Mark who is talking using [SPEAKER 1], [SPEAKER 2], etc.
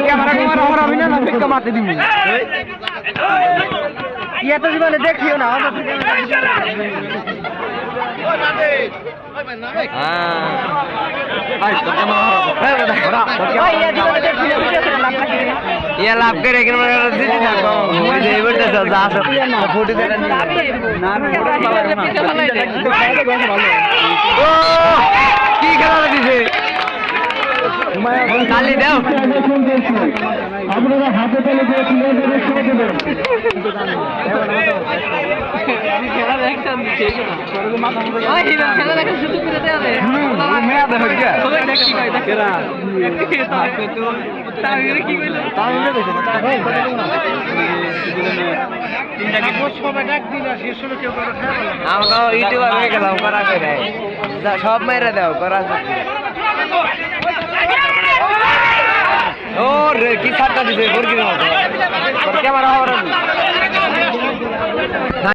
[SPEAKER 1] Camera camera হরাবি না না ভিক্ষা মারতে দিবি ইয়ে তো জীবনে দেখিও না
[SPEAKER 2] ইয়া লাভ করে কিনা তালি দাও।
[SPEAKER 3] আপনারা হাতে তালে দিয়ে তুলে দেবে শুনে দেবেন
[SPEAKER 2] আমরা ইউটিউবার হয়ে গেলাম করা করে সব মেরে দাও করা কি সারটা দিছে বর্গির মতো